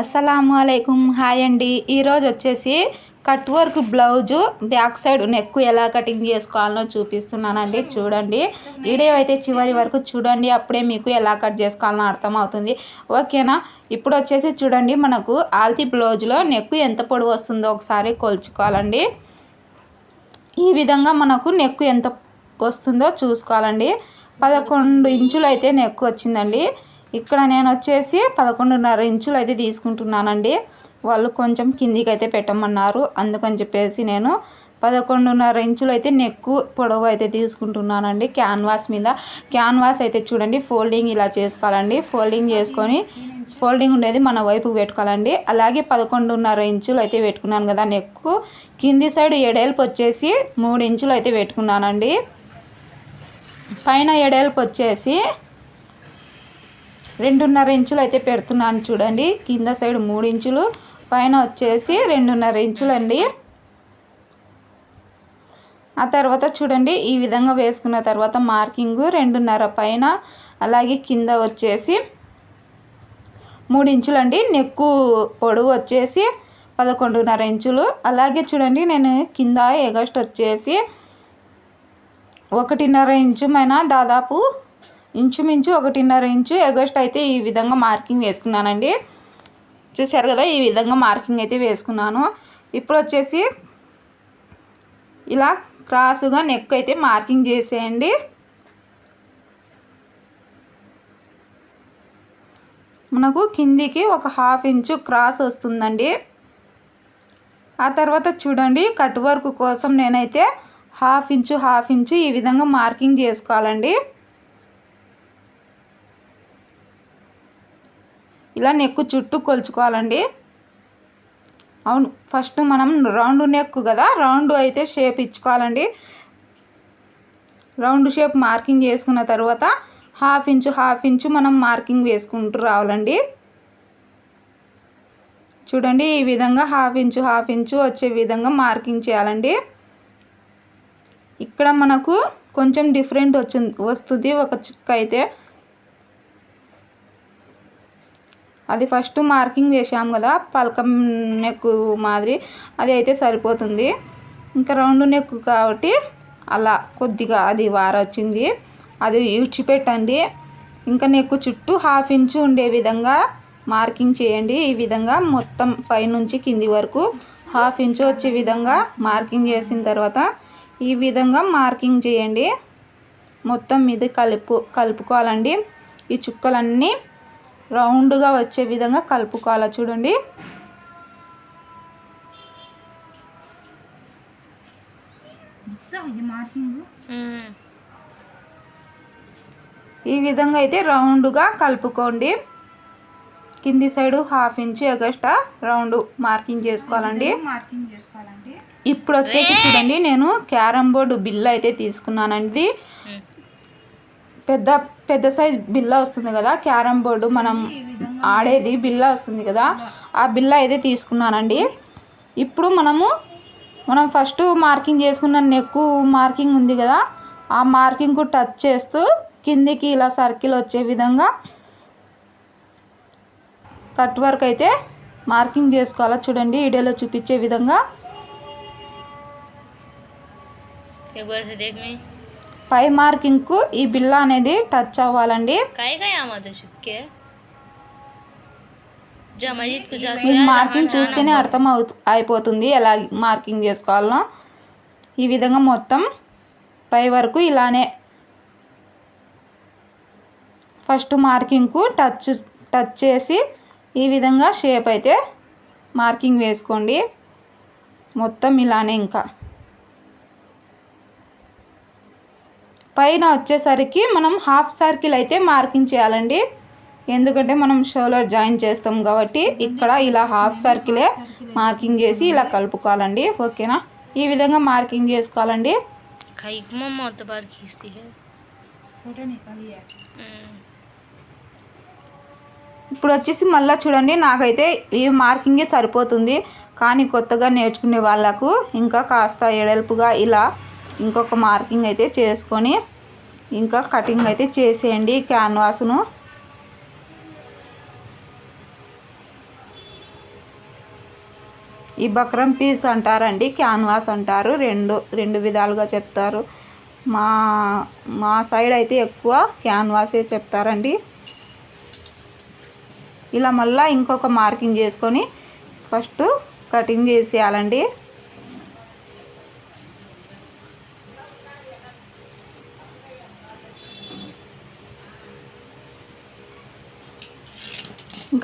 అస్సలాము అలైకుం హాయ్ అండి. ఈరోజు వచ్చేసి cut work blouse back side neck ఎలా కటింగ్ చేసుకోవాలో చూపిస్తున్నానండి. చూడండి. వీడియో అయితే చివరి వరకు చూడండి. అప్పుడే మీకు ఎలా కట్ చేసుకోవాలో అర్థమవుతుంది. ఓకేనా? ఇప్పుడు వచ్చేసి చూడండి. మనకు ఆల్తీ బ్లౌజ్లో నెక్ ఎంత పొడవు వస్తుందో ఒకసారి కొలుచుకోవాలండి. ఈ విధంగా మనకు నెక్ ఎంత వస్తుందో చూసుకోవాలండి. పదకొండు ఇంచులు అయితే నెక్ వచ్చిందండి. ఇక్కడ నేను వచ్చేసి పదకొండున్నర ఇంచులు అయితే తీసుకుంటున్నానండి. వాళ్ళు కొంచెం కిందికి అయితే పెట్టమన్నారు. అందుకని చెప్పేసి నేను పదకొండున్నర ఇంచులు అయితే నెక్కు పొడవు అయితే తీసుకుంటున్నానండి క్యాన్వాస్ మీద. క్యాన్వాస్ అయితే చూడండి ఫోల్డింగ్ ఇలా చేసుకోవాలండి. ఫోల్డింగ్ చేసుకొని ఫోల్డింగ్ ఉండేది మన వైపు పెట్టుకోవాలండి. అలాగే పదకొండున్నర ఇంచులు అయితే పెట్టుకున్నాను కదా నెక్కు. కింది సైడ్ ఎడేల్పు వచ్చేసి మూడు ఇంచులు అయితే పెట్టుకున్నానండి. పైన ఎడేల్పు వచ్చేసి రెండున్నర ఇంచులు అయితే పెడుతున్నాను చూడండి. కింద సైడ్ మూడు ఇంచులు పైన వచ్చేసి రెండున్నర ఇంచులు అండి ఆ తర్వాత చూడండి ఈ విధంగా వేసుకున్న తర్వాత మార్కింగ్ రెండున్నర పైన అలాగే కింద వచ్చేసి మూడు ఇంచులు అండి నెక్కు పొడవు వచ్చేసి పదకొండున్నర ఇంచులు. అలాగే చూడండి నేను కింద ఎగస్ట్ వచ్చేసి ఒకటిన్నర ఇంచుమైన దాదాపు ఇంచుమించు ఒకటిన్నర ఇంచు ఎగస్ట్ అయితే ఈ విధంగా మార్కింగ్ వేసుకున్నానండి. చూసారు కదా ఈ విధంగా మార్కింగ్ అయితే వేసుకున్నాను. ఇప్పుడు వచ్చేసి ఇలా క్రాసుగా నెక్ అయితే మార్కింగ్ చేసేయండి. మనకు కిందికి ఒక హాఫ్ ఇంచు క్రాస్ వస్తుందండి. ఆ తర్వాత చూడండి కట్ వర్క్ కోసం నేనైతే హాఫ్ ఇంచు హాఫ్ ఇంచు ఈ విధంగా మార్కింగ్ చేసుకోవాలండి. ఇలా నెక్ చుట్టూ కొలుచుకోవాలండి. అవును ఫస్ట్ మనం రౌండ్ నెక్ కదా రౌండ్ అయితే షేప్ ఇచ్చుకోవాలండి. రౌండ్ షేప్ మార్కింగ్ చేసుకున్న తర్వాత హాఫ్ ఇంచు హాఫ్ ఇంచు మనం మార్కింగ్ వేసుకుంటూ రావాలండి. చూడండి ఈ విధంగా హాఫ్ ఇంచు హాఫ్ ఇంచు వచ్చే విధంగా మార్కింగ్ చేయాలండి. ఇక్కడ మనకు కొంచెం డిఫరెంట్ వచ్చింది వస్తుంది ఒక చుక్క అయితే. అది ఫస్ట్ మార్కింగ్ వేసాము కదా పలకం నెక్ మాదిరి అది అయితే సరిపోతుంది. ఇంకా రౌండ్ నెక్ కాబట్టి అలా కొద్దిగా అది వారొచ్చింది. అది ఇడ్చిపెట్టండి ఇంకా నెక్ చుట్టూ హాఫ్ ఇంచు ఉండే విధంగా మార్కింగ్ చేయండి. ఈ విధంగా మొత్తం పైనుంచి కింది వరకు హాఫ్ ఇంచు వచ్చే విధంగా మార్కింగ్ చేసిన తర్వాత ఈ విధంగా మార్కింగ్ చేయండి. మొత్తం ఇది కలుపు కలుపుకోవాలండి. ఈ చుక్కలన్నీ రౌండ్గా వచ్చే విధంగా కలుపుకోవాలి చూడండి. ఈ విధంగా అయితే రౌండ్గా కలుపుకోండి. కింది side half inch extra round marking చేసుకోవాలండి. మార్కింగ్ చేసుకోవాలండి. ఇప్పుడు వచ్చేసి చూడండి నేను క్యారమ్ బోర్డు బిల్ అయితే తీసుకున్నానండి. పెద్ద పెద్ద సైజ్ బిల్ల వస్తుంది కదా క్యారమ్ బోర్డు మనం ఆడేది బిల్ల వస్తుంది కదా ఆ బిల్ల అయితే తీసుకున్నానండి. ఇప్పుడు మనము మనం ఫస్ట్ మార్కింగ్ చేసుకున్న నెక్ మార్కింగ్ ఉంది కదా ఆ మార్కింగ్కు టచ్ చేస్తూ కిందికి ఇలా సర్కిల్ వచ్చే విధంగా కట్ వర్క్ అయితే మార్కింగ్ చేసుకోవాలా చూడండి వీడియోలో చూపించే విధంగా. పై మార్కింగ్కు ఈ బిల్ల అనేది టచ్ అవ్వాలండి. మీకు మార్కింగ్ చూస్తేనే అర్థం అవు అయిపోతుంది ఎలా మార్కింగ్ చేసుకోవాలనో. ఈ విధంగా మొత్తం పై వరకు ఇలానే ఫస్ట్ మార్కింగ్కు టచ్ టచ్ చేసి ఈ విధంగా షేప్ అయితే మార్కింగ్ వేసుకోండి. మొత్తం ఇలానే ఇంకా. పైన వచ్చేసరికి మనం హాఫ్ సర్కిల్ అయితే మార్కింగ్ చేయాలండి. ఎందుకంటే మనం షోలర్ జాయిన్ చేస్తాం కాబట్టి ఇక్కడ ఇలా హాఫ్ సర్కిలే మార్కింగ్ చేసి ఇలా కలుపుకోవాలండి. ఓకేనా? ఈ విధంగా మార్కింగ్ చేసుకోవాలండి. ఇప్పుడు వచ్చేసి మళ్ళీ చూడండి నాకైతే ఈ మార్కింగే సరిపోతుంది. కానీ కొత్తగా నేర్చుకునే వాళ్ళకు ఇంకా కాస్త ఎడల్పుగా ఇలా ఇంకొక మార్కింగ్ అయితే చేసుకొని ఇంకా కటింగ్ అయితే చేసేయండి క్యాన్వాస్ను ఈ బక్రం పీస్ అంటారండి క్యాన్వాస్ అంటారు. రెండు రెండు విధాలుగా చెప్తారు. మా మా సైడ్ అయితే ఎక్కువ క్యాన్వాసే చెప్తారండి. ఇలా మళ్ళీ ఇంకొక మార్కింగ్ చేసుకొని ఫస్ట్ కటింగ్ చేసేయాలండి.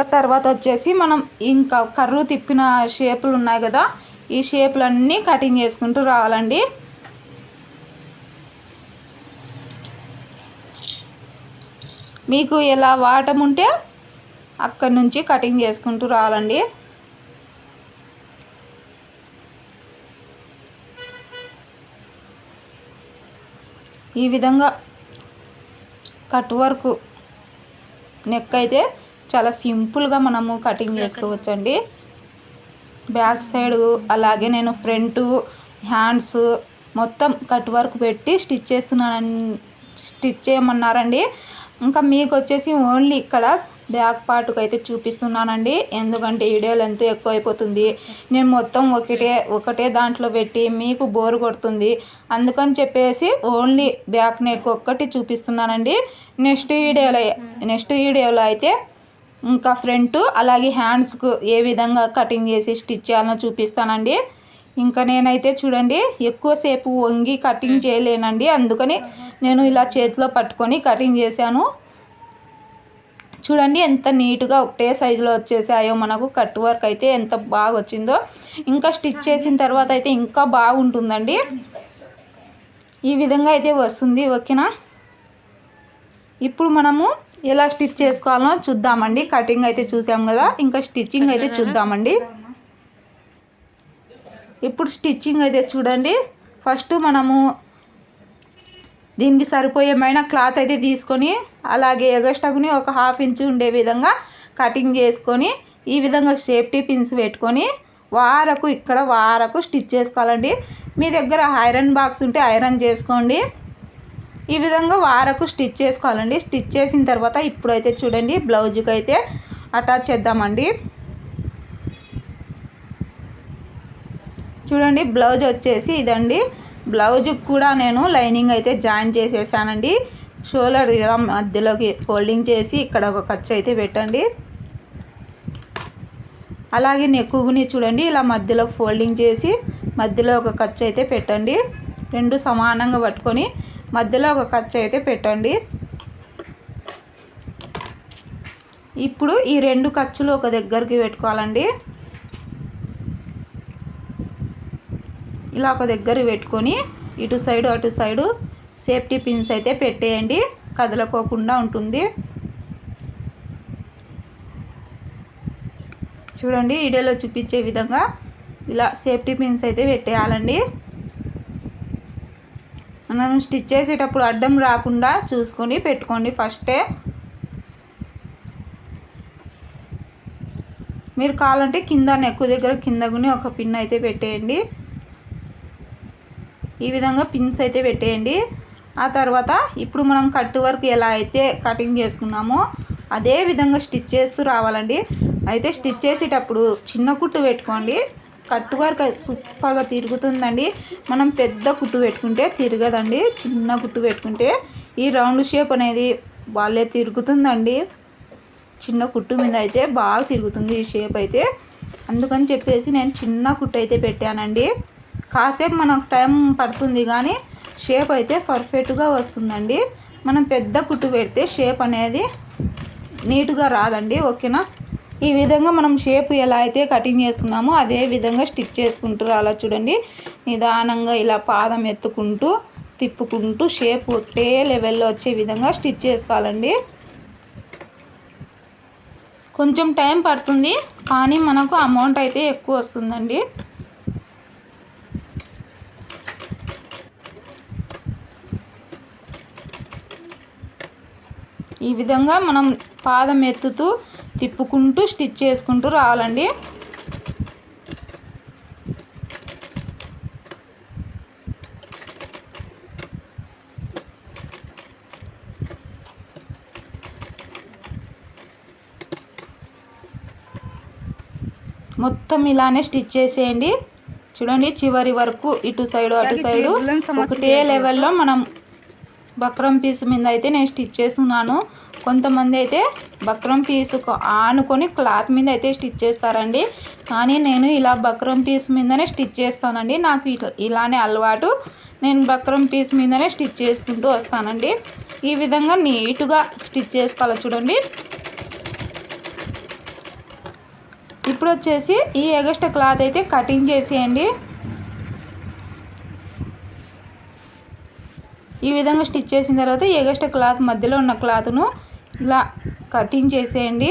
ఇంకా తర్వాత వచ్చేసి మనం ఇంకా కర్రు తిప్పిన షేపులు ఉన్నాయి కదా ఈ షేపులన్నీ కటింగ్ చేసుకుంటూ రావాలండి. మీకు ఎలా వాటం ఉంటే అక్కడి నుంచి కటింగ్ చేసుకుంటూ రావాలండి. ఈ విధంగా కట్ వర్క్ నెక్ అయితే చాలా సింపుల్గా మనము కటింగ్ చేసుకోవచ్చండి. బ్యాక్ సైడ్ అలాగే నేను ఫ్రంట్ హ్యాండ్స్ మొత్తం కట్ వర్క్ పెట్టి స్టిచ్ చేస్తున్నాను స్టిచ్ చేయమన్నారండి. ఇంకా మీకు వచ్చేసి ఓన్లీ ఇక్కడ బ్యాక్ పార్ట్కి అయితే చూపిస్తున్నానండి. ఎందుకంటే వీడియోలు ఎంతో ఎక్కువ అయిపోతుంది నేను మొత్తం ఒకటే ఒకటే దాంట్లో పెట్టి మీకు బోర్ కొడుతుంది. అందుకని చెప్పేసి ఓన్లీ బ్యాక్ నెక్ ఒక్కటి చూపిస్తున్నానండి. నెక్స్ట్ వీడియోలో నెక్స్ట్ వీడియోలో అయితే ఇంకా ఫ్రంట్ అలాగే హ్యాండ్స్కు ఏ విధంగా కటింగ్ చేసి స్టిచ్ చేయాలో చూపిస్తానండి. ఇంకా నేనైతే చూడండి ఎక్కువసేపు వంగి కటింగ్ చేయలేనండి. అందుకని నేను ఇలా చేతిలో పట్టుకొని కటింగ్ చేశాను. చూడండి ఎంత నీట్గా ఒకటే సైజులో వచ్చేసాయో. మనకు కట్ వర్క్ అయితే ఎంత బాగా వచ్చిందో. ఇంకా స్టిచ్ చేసిన తర్వాత అయితే ఇంకా బాగుంటుందండి. ఈ విధంగా అయితే వస్తుంది ఓకేనా? ఇప్పుడు మనము ఎలా స్టిచ్ చేసుకోవాలో చూద్దామండి. కటింగ్ అయితే చూసాం కదా ఇంకా స్టిచ్చింగ్ అయితే చూద్దామండి. ఇప్పుడు స్టిచ్చింగ్ అయితే చూడండి. ఫస్ట్ మనము దీనికి సరిపోయేమైన క్లాత్ అయితే తీసుకొని అలాగే ఎగస్టగుని ఒక హాఫ్ ఇంచ్ ఉండే విధంగా కటింగ్ చేసుకొని ఈ విధంగా సేఫ్టీ పిన్స్ పెట్టుకొని వారకు ఇక్కడ వారకు స్టిచ్ చేసుకోవాలండి. మీ దగ్గర ఐరన్ బాక్స్ ఉంటే ఐరన్ చేసుకోండి. ఈ విధంగా వారకు స్టిచ్ చేసుకోవాలండి. స్టిచ్ చేసిన తర్వాత ఇప్పుడైతే చూడండి బ్లౌజ్కి అయితే అటాచ్ చేద్దామండి. చూడండి బ్లౌజ్ వచ్చేసి ఇదండి. బ్లౌజ్కి కూడా నేను లైనింగ్ అయితే జాయిన్ చేసేసానండి. షోల్డర్ ఇలా మధ్యలోకి ఫోల్డింగ్ చేసి ఇక్కడ ఒక ఖర్చు అయితే పెట్టండి. అలాగే నెక్కుని చూడండి ఇలా మధ్యలోకి ఫోల్డింగ్ చేసి మధ్యలో ఒక ఖర్చు అయితే పెట్టండి. రెండు సమానంగా పట్టుకొని మధ్యలో ఒక ఖర్చు అయితే పెట్టండి. ఇప్పుడు ఈ రెండు ఖర్చులు ఒక దగ్గరికి పెట్టుకోవాలండి. ఇలా ఒక దగ్గర పెట్టుకొని ఇటు సైడు అటు సైడు సేఫ్టీ పిన్స్ అయితే పెట్టేయండి. కదలకోకుండా ఉంటుంది. చూడండి వీడియోలో చూపించే విధంగా ఇలా సేఫ్టీ పిన్స్ అయితే పెట్టేయాలండి. మనం స్టిచ్ చేసేటప్పుడు అడ్డం రాకుండా చూసుకొని పెట్టుకోండి ఫస్టే మీరు కావాలంటే కింద నెక్కు దగ్గర కిందకుని ఒక పిన్ అయితే పెట్టేయండి. ఈ విధంగా పిన్స్ అయితే పెట్టేయండి. ఆ తర్వాత ఇప్పుడు మనం కట్ వర్క్ ఎలా అయితే కటింగ్ చేసుకున్నామో అదే విధంగా స్టిచ్ చేస్తూ రావాలండి. అయితే స్టిచ్ చేసేటప్పుడు చిన్న కుట్టు పెట్టుకోండి. కట్టు వర్క్ సూపర్గా తిరుగుతుందండి. మనం పెద్ద కుట్టు పెట్టుకుంటే తిరగదండి. చిన్న కుట్టు పెట్టుకుంటే ఈ రౌండ్ షేప్ అనేది వాళ్ళే తిరుగుతుందండి. చిన్న కుట్టు మీద అయితే బాగా తిరుగుతుంది ఈ షేప్ అయితే. అందుకని చెప్పేసి నేను చిన్న కుట్టు అయితే పెట్టానండి. కాసేపు మనకు టైం పడుతుంది కానీ షేప్ అయితే పర్ఫెక్ట్గా వస్తుందండి. మనం పెద్ద కుట్టు పెడితే షేప్ అనేది నీట్గా రాదండి. ఓకేనా? ఈ విధంగా మనం షేప్ ఎలా అయితే కటింగ్ చేసుకున్నామో అదే విధంగా స్టిచ్ చేసుకుంటూ అలా చూడండి. నిదానంగా ఇలా పాదం ఎత్తుకుంటూ తిప్పుకుంటూ షేప్ ఒకటే లెవెల్లో వచ్చే విధంగా స్టిచ్ చేసుకోవాలండి. కొంచెం టైం పడుతుంది కానీ మనకు అమౌంట్ అయితే ఎక్కువ వస్తుందండి. ఈ విధంగా మనం పాదం ఎత్తుతూ తిప్పుకుంటూ స్టిచ్ చేసుకుంటూ రావాలండి. మొత్తం ఇలానే స్టిచ్ చేసేయండి. చూడండి చివరి వరకు ఇటు సైడు అటు సైడు ఒకటే లెవెల్లో మనం బక్రం పీస్ మీద అయితే నేను స్టిచ్ చేస్తున్నాను. కొంతమంది అయితే బక్రం పీస్ ఆనుకొని క్లాత్ మీద అయితే స్టిచ్ చేస్తారండి. కానీ నేను ఇలా బక్రం పీస్ మీదనే స్టిచ్ చేస్తానండి. నాకు ఇట్లా ఇలానే అలవాటు. నేను బక్రం పీస్ మీదనే స్టిచ్ చేసుకుంటూ వస్తానండి. ఈ విధంగా నీట్గా స్టిచ్ చేసుకోవాలి చూడండి. ఇప్పుడు వచ్చేసి ఈ ఎగస్ట్రా క్లాత్ అయితే కటింగ్ చేసేయండి. ఈ విధంగా స్టిచ్ చేసిన తర్వాత ఎగస్ట్రా క్లాత్ మధ్యలో ఉన్న క్లాత్ను ఇలా కటింగ్ చేసేయండి.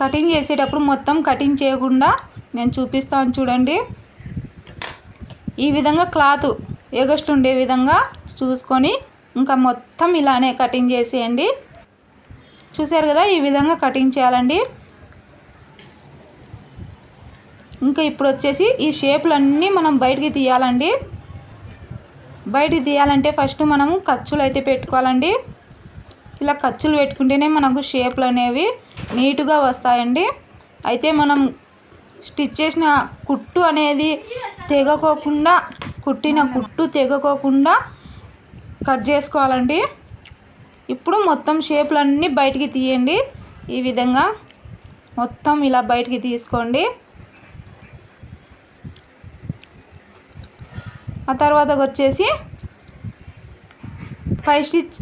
కటింగ్ చేసేటప్పుడు మొత్తం కటింగ్ చేయకుండా నేను చూపిస్తాను చూడండి. ఈ విధంగా క్లాత్ ఎగస్ట్ ఉండే విధంగా చూసుకొని ఇంకా మొత్తం ఇలానే కటింగ్ చేసేయండి. చూసారు కదా ఈ విధంగా కటింగ్ చేయాలండి. ఇంకా ఇప్పుడు వచ్చేసి ఈ షేపులన్నీ మనం బయటికి తీయాలండి. బయటికి తీయాలంటే ఫస్ట్ మనము ఖర్చులు అయితే పెట్టుకోవాలండి. ఇలా ఖర్చులు పెట్టుకుంటేనే మనకు షేప్లు అనేవి నీట్గా వస్తాయండి. అయితే మనం స్టిచ్ చేసిన కుట్టు అనేది తెగకోకుండా కుట్టిన కుట్టు తెగకోకుండా కట్ చేసుకోవాలండి. ఇప్పుడు మొత్తం షేపులన్నీ బయటికి తీయండి. ఈ విధంగా మొత్తం ఇలా బయటికి తీసుకోండి. ఆ తర్వాత వచ్చేసి పై స్టిచ్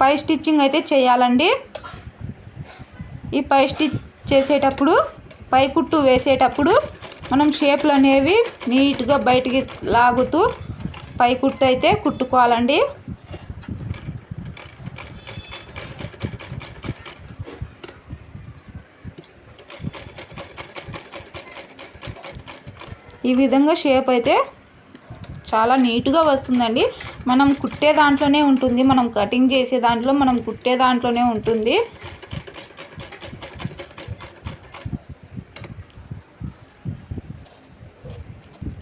పై స్టిచ్చింగ్ అయితే చేయాలండి. ఈ పై స్టిచ్ చేసేటప్పుడు పై కుట్టు వేసేటప్పుడు మనం షేప్లు అనేవి నీట్గా బయటికి లాగుతూ పై కుట్టు అయితే కుట్టుకోవాలండి. ఈ విధంగా షేప్ అయితే చాలా నీట్గా వస్తుందండి. మనం కుట్టే దాంట్లోనే ఉంటుంది. మనం కటింగ్ చేసే దాంట్లో మనం కుట్టే దాంట్లోనే ఉంటుంది.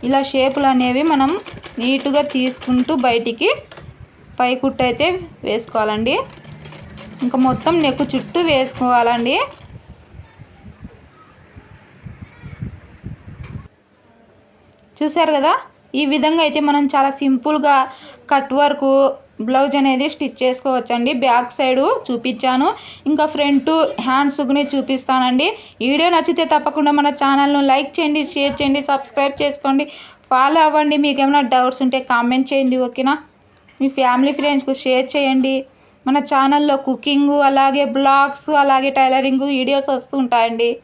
ఇలా షేపులు అనేవి మనం నీట్గా తీసుకుంటూ బయటికి పై కుట్టు అయితే వేసుకోవాలండి. ఇంకా మొత్తం నెక్కు చుట్టూ వేసుకోవాలండి. చూసారు కదా? ఈ విధంగా అయితే మనం చాలా సింపుల్గా కట్ వర్క్ బ్లౌజ్ అనేది స్టిచ్ చేసుకోవచ్చండి. బ్యాక్ సైడు చూపించాను. ఇంకా ఫ్రంట్ హ్యాండ్స్ని చూపిస్తానండి. వీడియో నచ్చితే తప్పకుండా మన ఛానల్ను లైక్ చేయండి షేర్ చేయండి సబ్స్క్రైబ్ చేసుకోండి. ఫాలో అవ్వండి. మీకు ఏమైనా డౌట్స్ ఉంటే కామెంట్ చేయండి ఓకేనా? మీ ఫ్యామిలీ ఫ్రెండ్స్కు షేర్ చేయండి. మన ఛానల్లో కుకింగ్ అలాగే బ్లాగ్స్ అలాగే టైలరింగ్ వీడియోస్ వస్తుంటాయండి